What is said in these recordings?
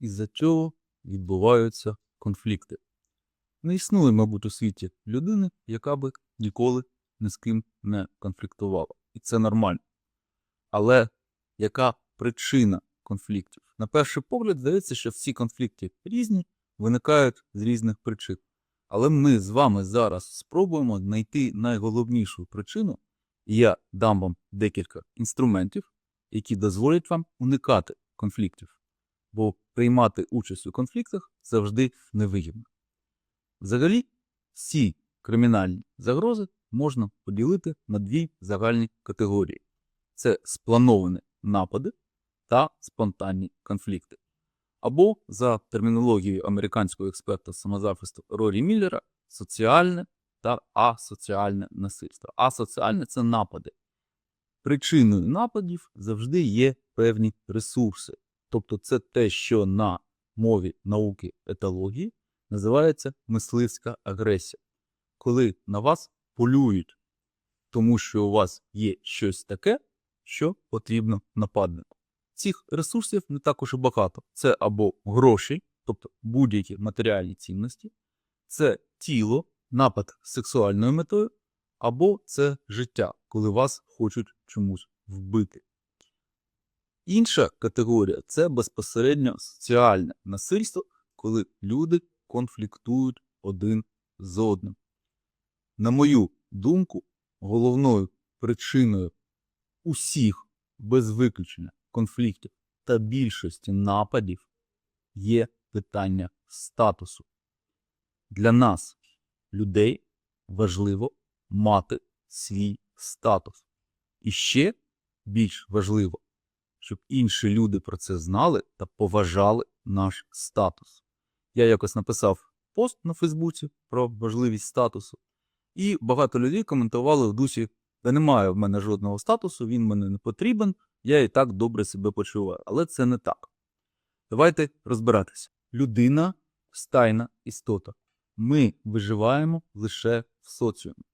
із-за цього відбуваються конфлікти. Не існує, мабуть, у світі людини, яка би ніколи ні з ким не конфліктувала. І це нормально. Але яка причина конфліктів? На перший погляд, здається, що всі конфлікти різні, виникають з різних причин. Але ми з вами зараз спробуємо знайти найголовнішу причину, і я дам вам декілька інструментів, які дозволять вам уникати конфліктів, бо приймати участь у конфліктах завжди невигідно. Взагалі, всі кримінальні загрози можна поділити на дві загальні категорії: це сплановані напади та спонтанні конфлікти. Або, за термінологією американського експерта самозахисту Рорі Міллера, соціальне та асоціальне насильство. Асоціальне це напади. Причиною нападів завжди є певні ресурси. Тобто, це те, що на мові науки етології називається мисливська агресія. Коли на вас полюють, тому що у вас є щось таке, що потрібно нападнику. Цих ресурсів не також і багато. Це або гроші, тобто будь-які матеріальні цінності, це тіло, напад сексуальною метою, або це життя, коли вас хочуть чомусь вбити. Інша категорія це безпосередньо соціальне насильство, коли люди конфліктують один з одним. На мою думку, головною причиною усіх без виключення конфліктів та більшості нападів є питання статусу. Для нас, людей, важливо мати свій статус. І ще більш важливо, щоб інші люди про це знали та поважали наш статус. Я якось написав пост на Фейсбуці про важливість статусу, і багато людей коментували в дусі: та немає в мене жодного статусу, він мені не потрібен, я і так добре себе почуваю. Але це не так. Давайте розбиратися. Людина стайна істота. Ми виживаємо лише в соціумі.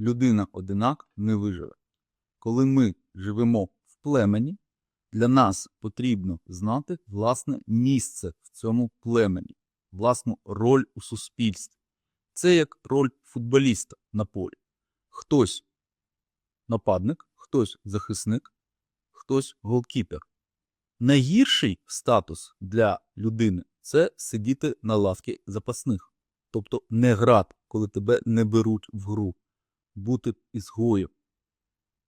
Людина одинак не виживе. Коли ми живемо в племені, для нас потрібно знати власне місце в цьому племені, власну роль у суспільстві. Це як роль футболіста на полі. Хтось нападник, хтось захисник, хтось голкіпер. Найгірший статус для людини це сидіти на лавці запасних, тобто не грати, коли тебе не беруть в гру, бути ізгоєм.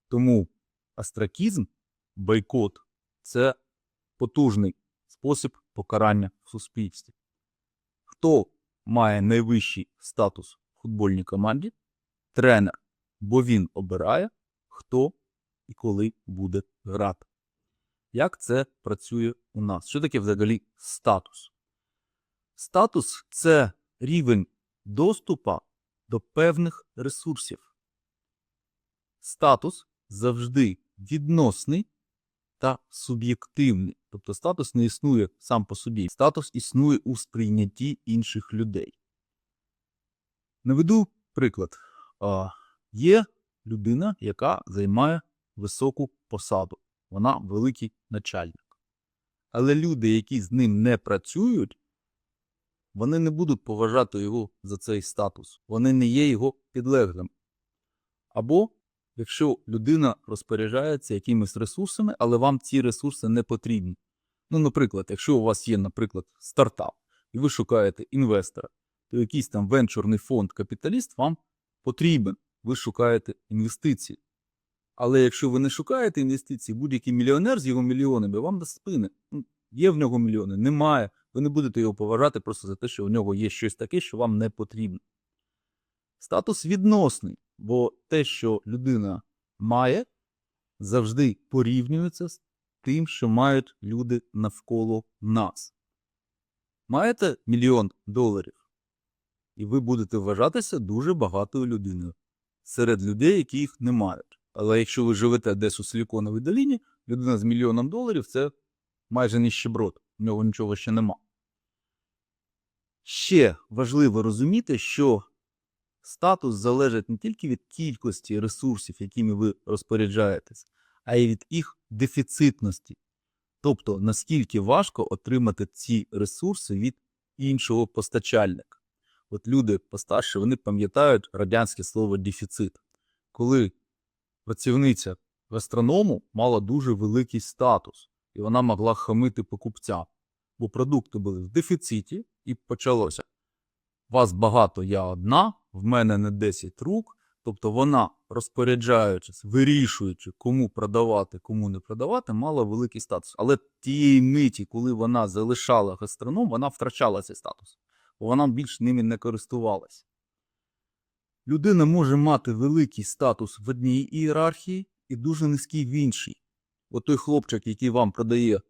Тому астракізм, бойкот це потужний спосіб покарання в суспільстві. Хто має найвищий статус в футбольній команді? Тренер, бо він обирає, хто і коли буде грати. Як це працює у нас? Що таке взагалі статус? Статус це рівень доступу до певних ресурсів. Статус завжди відносний та суб'єктивний. Тобто статус не існує сам по собі. Статус існує у сприйнятті інших людей. Наведу приклад. А, Є людина, яка займає високу посаду. Вона великий начальник. Але люди, які з ним не працюють, вони не будуть поважати його за цей статус. Вони не є його підлеглим. Або якщо людина розпоряджається якимись ресурсами, але вам ці ресурси не потрібні. Ну, наприклад, якщо у вас є, наприклад, стартап, і ви шукаєте інвестора, то якийсь там венчурний фонд капіталіст вам потрібен. Ви шукаєте інвестиції. Але якщо ви не шукаєте інвестицій, будь-який мільйонер з його мільйонами вам дасть спини. Ну, Є в нього мільйони, немає. Ви не будете його поважати просто за те, що у нього є щось таке, що вам не потрібно. Статус відносний, бо те, що людина має, завжди порівнюється з тим, що мають люди навколо нас. Маєте мільйон доларів, і ви будете вважатися дуже багатою людиною серед людей, які їх не мають. Але якщо ви живете десь у Силіконовій доліні, людина з мільйоном доларів це майже ніщеброд, в нього нічого ще нема. Ще важливо розуміти, що статус залежить не тільки від кількості ресурсів, якими ви розпоряджаєтесь, а й від їх дефіцитності. Тобто, наскільки важко отримати ці ресурси від іншого постачальника. От люди постарше, вони пам'ятають радянське слово дефіцит. Коли працівниця гастроному мала дуже великий статус, і вона могла хамити покупцям, бо продукти були в дефіциті, і почалося. Вас багато, я одна, в мене не 10 рук. Тобто вона, розпоряджаючись, вирішуючи, кому продавати, кому не продавати, мала великий статус. Але тієї миті, коли вона залишала гастроном, вона втрачала цей статус, бо вона більш ними не користувалася. Людина може мати великий статус в одній ієрархії і дуже низький в іншій. От той хлопчик, який вам продає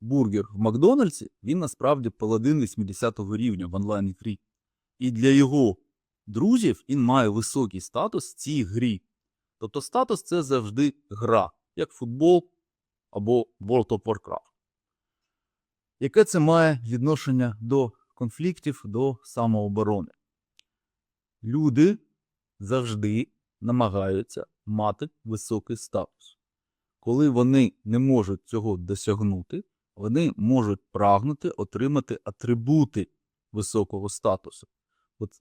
бургер в Макдональдсі, він насправді паладин 80-го рівня в онлайн грі. І для його друзів він має високий статус в цій грі. Тобто статус це завжди гра, як футбол або World of Warcraft. Яке це має відношення до конфліктів, до самооборони? Люди завжди намагаються мати високий статус. Коли вони не можуть цього досягнути, вони можуть прагнути отримати атрибути високого статусу. От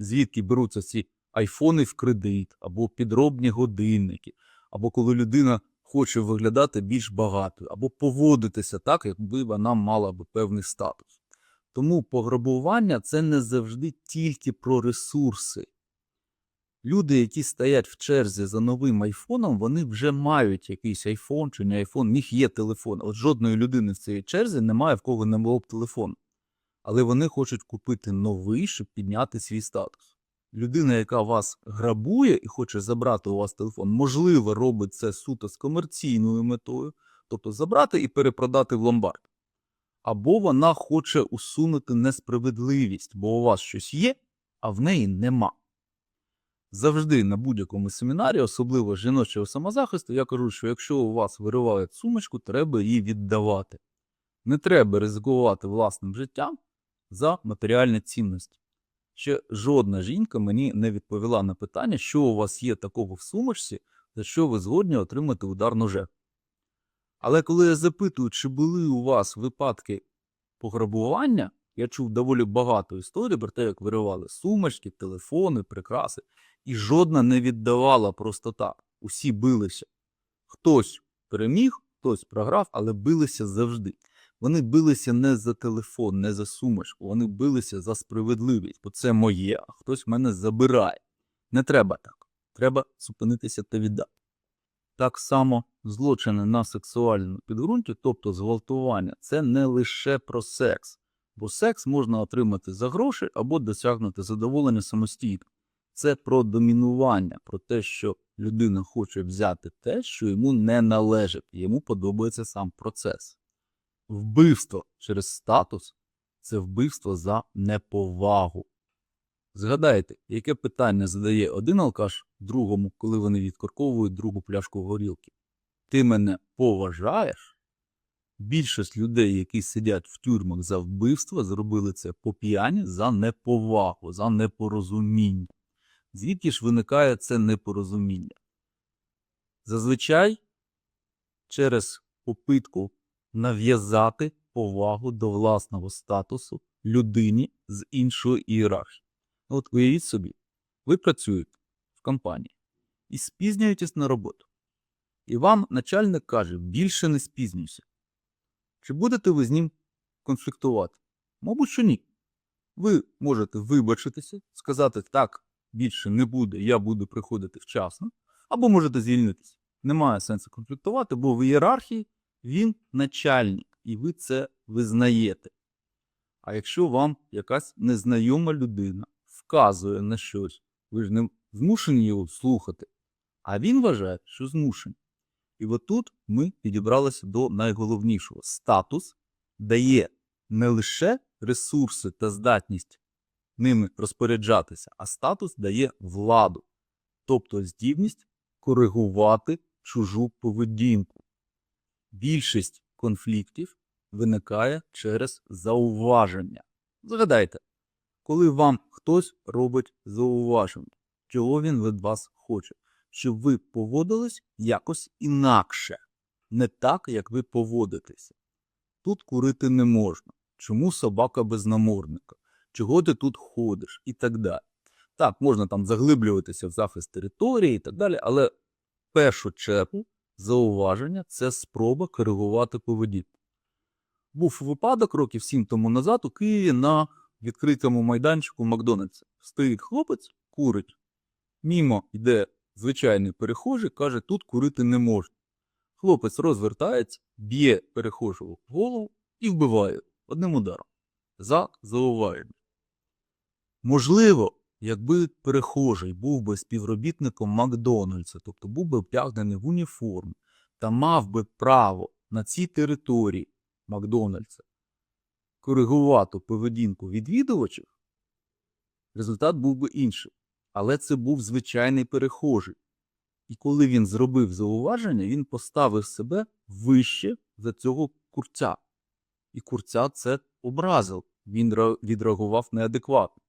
звідки беруться ці айфони в кредит, або підробні годинники, або коли людина хоче виглядати більш багатою, або поводитися так, якби вона мала би певний статус. Тому пограбування це не завжди тільки про ресурси. Люди, які стоять в черзі за новим айфоном, вони вже мають якийсь айфон чи не айфон, в них є телефон. От жодної людини в цій черзі немає, в кого не було б телефон. Але вони хочуть купити новий, щоб підняти свій статус. Людина, яка вас грабує і хоче забрати у вас телефон, можливо, робить це суто з комерційною метою, тобто забрати і перепродати в ломбард. Або вона хоче усунути несправедливість, бо у вас щось є, а в неї нема. Завжди на будь-якому семінарі, особливо жіночого самозахисту, я кажу, що якщо у вас виривають сумочку, треба її віддавати. Не треба ризикувати власним життям за матеріальні цінності. Ще жодна жінка мені не відповіла на питання, що у вас є такого в сумочці, за що ви згодні отримати удар ножем. Але коли я запитую, чи були у вас випадки пограбування, я чув доволі багато історій про те, як виривали сумочки, телефони, прикраси, і жодна не віддавала просто так. Усі билися. Хтось переміг, хтось програв, але билися завжди. Вони билися не за телефон, не за сумочку, вони билися за справедливість, бо це моє, а хтось мене забирає. Не треба так. Треба зупинитися та віддати. Так само злочини на сексуальному підґрунті, тобто зґвалтування, це не лише про секс, бо секс можна отримати за гроші або досягнути задоволення самостійно. Це про домінування, про те, що людина хоче взяти те, що йому не належить, йому подобається сам процес. Вбивство через статус це вбивство за неповагу. Згадайте, яке питання задає один алкаш другому, коли вони відкорковують другу пляшку горілки. Ти мене поважаєш? Більшість людей, які сидять в тюрмах за вбивство, зробили це по п'яні за неповагу, за непорозуміння. Звідки ж виникає це непорозуміння? Зазвичай через попитку нав'язати повагу до власного статусу людині з іншої ієрархії. От уявіть собі, ви працюєте в компанії і спізнюєтесь на роботу. І вам начальник каже, більше не спізнюйся. Чи будете ви з ним конфліктувати? Мабуть, що ні. Ви можете вибачитися, сказати так, більше не буде, я буду приходити вчасно, або можете звільнитися. Немає сенсу конфліктувати, бо в ієрархії він начальник, і ви це визнаєте. А якщо вам якась незнайома людина вказує на щось, ви ж не змушені його слухати, а він вважає, що змушені. І отут ми підібралися до найголовнішого. Статус дає не лише ресурси та здатність ними розпоряджатися, а статус дає владу, тобто здібність коригувати чужу поведінку. Більшість конфліктів виникає через зауваження. Згадайте, коли вам хтось робить зауваження, чого він від вас хоче, щоб ви поводились якось інакше. не так, як ви поводитеся. Тут курити не можна. Чому собака без намордника? Чого ти тут ходиш? І так далі. Так, можна там заглиблюватися в захист території і так далі, але в першу чергу зауваження це спроба коригувати поведінку. Був випадок років сім тому назад у Києві на відкритому майданчику Макдональдса. Стоїть хлопець, курить. Мімо йде звичайний перехожий, каже, тут курити не можна. Хлопець розвертається, б'є перехожого в голову і вбиває одним ударом. За зауваження. Можливо, якби перехожий був би співробітником Макдональдса, тобто був би вдягнений в уніформу та мав би право на цій території Макдональдса коригувати поведінку відвідувачів, результат був би інший. Але це був звичайний перехожий. І коли він зробив зауваження, він поставив себе вище за цього курця. І курця це образив. Він відреагував неадекватно.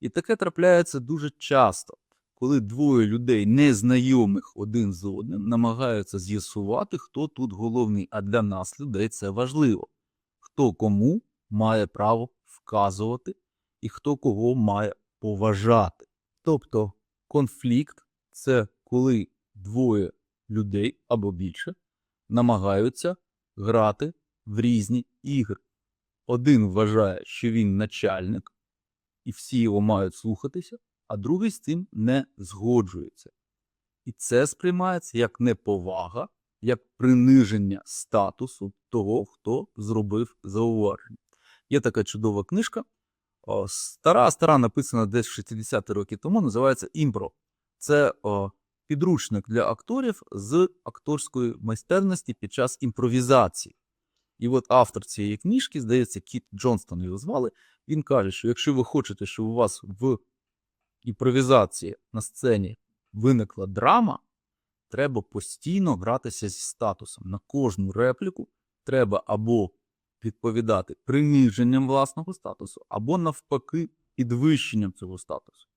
І таке трапляється дуже часто, коли двоє людей, незнайомих один з одним, намагаються з'ясувати, хто тут головний. А для нас, людей, це важливо. Хто кому має право вказувати і хто кого має поважати. Тобто конфлікт це коли двоє людей або більше намагаються грати в різні ігри. Один вважає, що він начальник, і всі його мають слухатися, а другий з цим не згоджується. І це сприймається як неповага, як приниження статусу того, хто зробив зауваження. Є така чудова книжка, стара, стара, написана десь 60 ті роки тому, називається Імпро. Це о, підручник для акторів з акторської майстерності під час імпровізації. І от автор цієї книжки, здається, Кіт Джонстон його звали, він каже, що якщо ви хочете, щоб у вас в імпровізації на сцені виникла драма, треба постійно гратися зі статусом. На кожну репліку треба або відповідати приниженням власного статусу, або навпаки підвищенням цього статусу.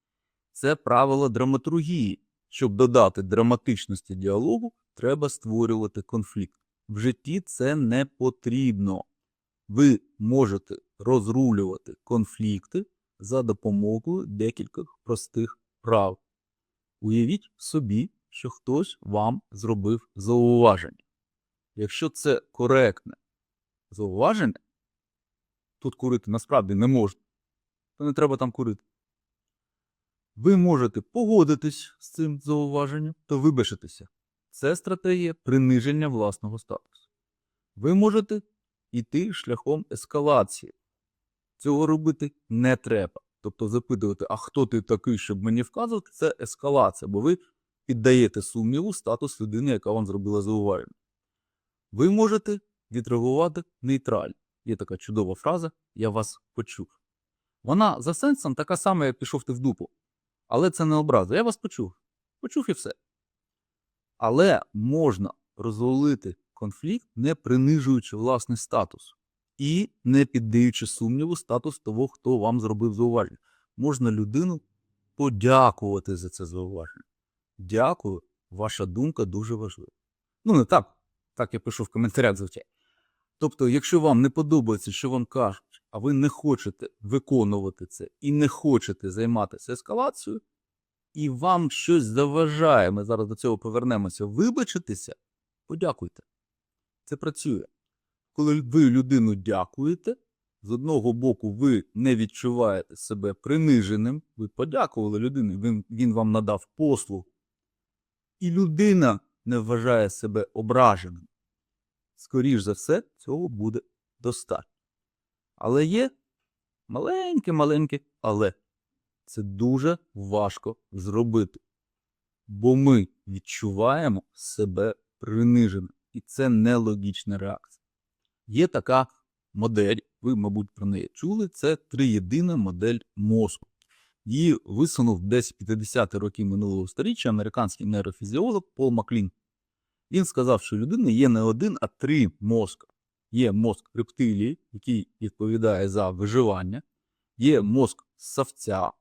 Це правило драматургії. Щоб додати драматичності діалогу, треба створювати конфлікт. В житті це не потрібно. Ви можете розрулювати конфлікти за допомогою декількох простих прав. Уявіть собі, що хтось вам зробив зауваження. Якщо це коректне зауваження, тут курити насправді не можна, то не треба там курити. Ви можете погодитись з цим зауваженням та вибачитися. Це стратегія приниження власного статусу. Ви можете йти шляхом ескалації. Цього робити не треба. Тобто запитувати, а хто ти такий, щоб мені вказувати, це ескалація, бо ви піддаєте сумніву статус людини, яка вам зробила зауваження. Ви можете відреагувати нейтрально. Є така чудова фраза Я вас почув. Вона за сенсом така сама, як пішов ти в дупу. Але це не образа. Я вас почув. Почув і все. Але можна розвалити конфлікт, не принижуючи власний статус і не піддаючи сумніву статус того, хто вам зробив зауваження. Можна людину подякувати за це зауваження. Дякую, ваша думка дуже важлива. Ну, не так. Так я пишу в коментарях звичайно. Тобто, якщо вам не подобається, що вам кажуть, а ви не хочете виконувати це і не хочете займатися ескалацією, і вам щось заважає, ми зараз до цього повернемося, вибачитися, подякуйте. Це працює. Коли ви людину дякуєте, з одного боку, ви не відчуваєте себе приниженим, ви подякували людині, він, він вам надав послуг, і людина не вважає себе ображеним. Скоріш за все, цього буде достатньо. Але є маленьке-маленьке але. Це дуже важко зробити. Бо ми відчуваємо себе приниженим. І це нелогічна реакція. Є така модель, ви, мабуть, про неї чули, це триєдина модель мозку. Її висунув десь 50-ті роки минулого століття американський нейрофізіолог Пол Маклін. Він сказав, що у людини є не один, а три мозка. Є мозк рептилії, який відповідає за виживання, є мозк савця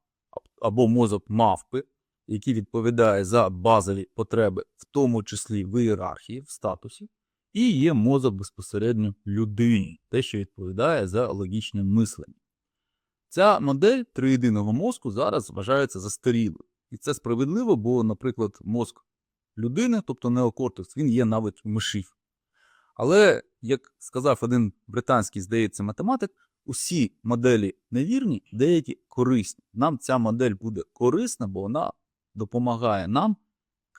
або мозок мавпи, який відповідає за базові потреби, в тому числі в ієрархії, в статусі, І є мозок безпосередньо людини, те, що відповідає за логічне мислення. Ця модель триєдиного мозку зараз вважається застарілою. І це справедливо, бо, наприклад, мозк людини, тобто неокортекс, він є навіть у мишів. Але, як сказав один британський, здається, математик, усі моделі невірні, деякі корисні. Нам ця модель буде корисна, бо вона допомагає нам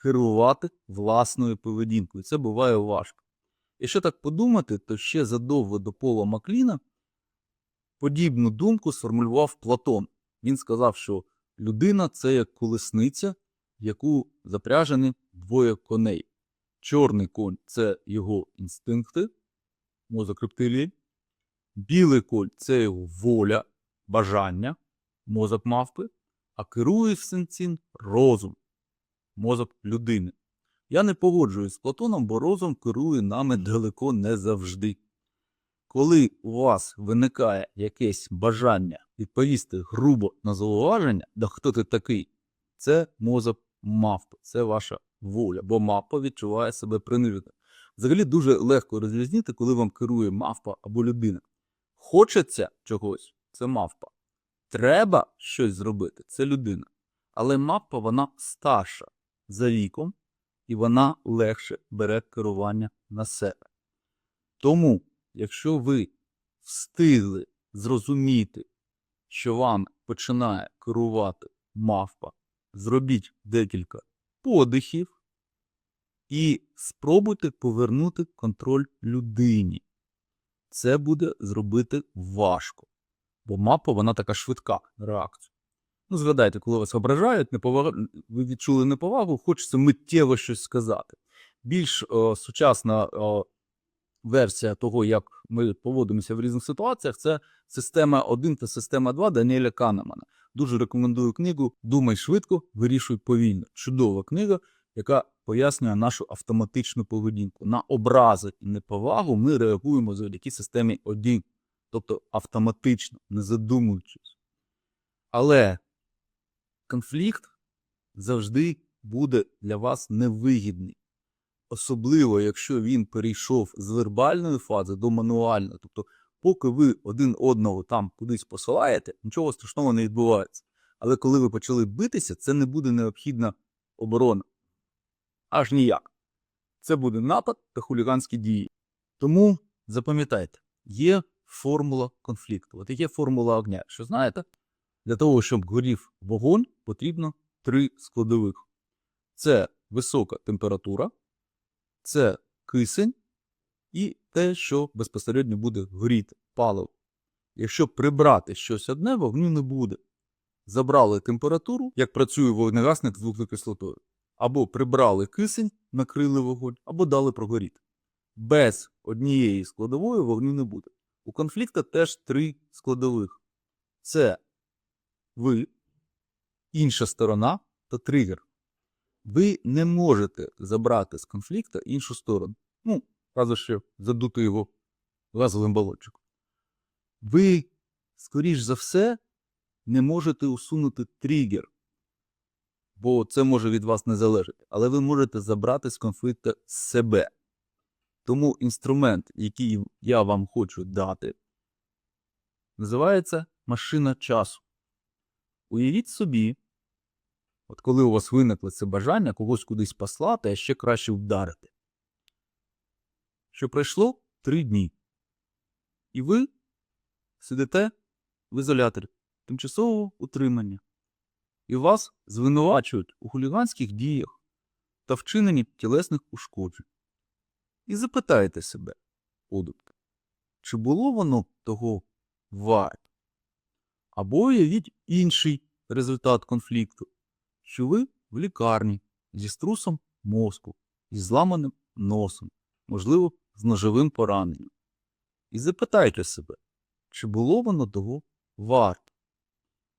керувати власною поведінкою. Це буває важко. Якщо так подумати, то ще задовго до Пола Макліна подібну думку сформулював Платон. Він сказав, що людина це як колесниця, яку запряжені двоє коней. Чорний конь це його інстинкти, мозок рептилії. Білий конь це його воля, бажання, мозок мавпи, а керує всім розум, мозок людини. Я не погоджуюсь з Платоном, бо розум керує нами далеко не завжди. Коли у вас виникає якесь бажання відповісти грубо на зауваження, да хто ти такий, це мозок мавпи, це ваша воля, бо мавпа відчуває себе приниженою. Взагалі дуже легко розрізнити, коли вам керує мавпа або людина. Хочеться чогось це мавпа. Треба щось зробити це людина. Але мавпа вона старша за віком, і вона легше бере керування на себе. Тому, якщо ви встигли зрозуміти, що вам починає керувати мавпа, зробіть декілька подихів і спробуйте повернути контроль людині. Це буде зробити важко, бо мапа вона така швидка на реакцію. Ну, згадайте, коли вас ображають, неповага... ви відчули неповагу, хочеться миттєво щось сказати. Більш о, сучасна о, версія того, як ми поводимося в різних ситуаціях, це система 1 та система 2 Даніеля Канемана. Дуже рекомендую книгу Думай швидко, вирішуй повільно. Чудова книга, яка пояснює нашу автоматичну поведінку. На образи і неповагу ми реагуємо завдяки системі 1, тобто автоматично, не задумуючись. Але конфлікт завжди буде для вас невигідний. Особливо, якщо він перейшов з вербальної фази до мануальної. Тобто, поки ви один одного там кудись посилаєте, нічого страшного не відбувається. Але коли ви почали битися, це не буде необхідна оборона. Аж ніяк. Це буде напад та хуліганські дії. Тому запам'ятайте, є формула конфлікту. От є формула огня. Що знаєте? Для того, щоб горів вогонь, потрібно три складових: це висока температура, це кисень і те, що безпосередньо буде горіти паливо. Якщо прибрати щось одне, вогню не буде. Забрали температуру, як працює вогнегасник з вуглекислотою. Або прибрали кисень, накрили вогонь, або дали прогоріти. Без однієї складової вогню не буде. У конфлікта теж три складових: це ви, інша сторона та тригер. Ви не можете забрати з конфлікту іншу сторону. Ну, разве що задути його газовим балончиком. Ви, скоріш за все, не можете усунути тригер, бо це може від вас не залежати. Але ви можете забрати з конфлікту себе. Тому інструмент, який я вам хочу дати, називається машина часу. Уявіть собі, от коли у вас виникло це бажання когось кудись послати, а ще краще вдарити. Що пройшло три дні. І ви сидите в ізоляторі тимчасового утримання. І вас звинувачують у хуліганських діях та вчиненні тілесних ушкоджень. І запитайте себе, подумки, чи було воно того варто? Або уявіть інший результат конфлікту, що ви в лікарні зі струсом мозку, із зламаним носом, можливо, з ножовим пораненням. І запитайте себе, чи було воно того варто?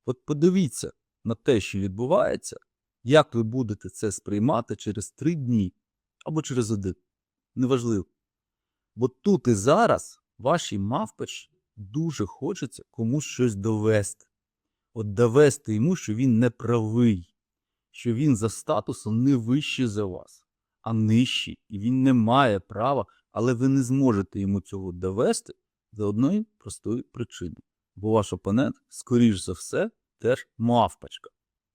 От подивіться на те, що відбувається, як ви будете це сприймати через три дні або через один. Неважливо. Бо тут і зараз вашій мавпочі дуже хочеться комусь щось довести. От довести йому, що він не правий, що він за статусом не вищий за вас, а нижчий, і він не має права Але ви не зможете йому цього довести за одної простої причини. Бо ваш опонент, скоріш за все, теж мавпочка.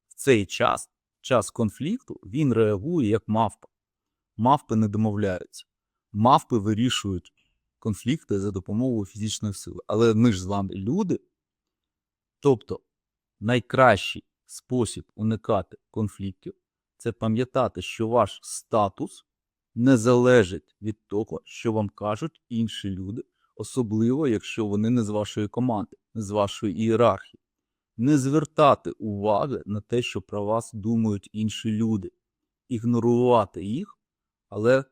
В цей час, час конфлікту, він реагує як мавпа. Мавпи не домовляються. Мавпи вирішують конфлікти за допомогою фізичної сили. Але ми ж з вами люди. Тобто найкращий спосіб уникати конфліктів це пам'ятати, що ваш статус не залежить від того, що вам кажуть інші люди, особливо якщо вони не з вашої команди, не з вашої ієрархії. Не звертати уваги на те, що про вас думають інші люди, ігнорувати їх, але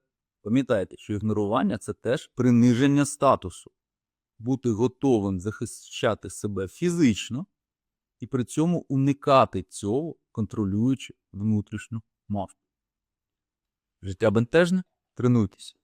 пам'ятайте, що ігнорування це теж приниження статусу, бути готовим захищати себе фізично і при цьому уникати цього, контролюючи внутрішню мавку. Життя бентежне? Тренуйтесь.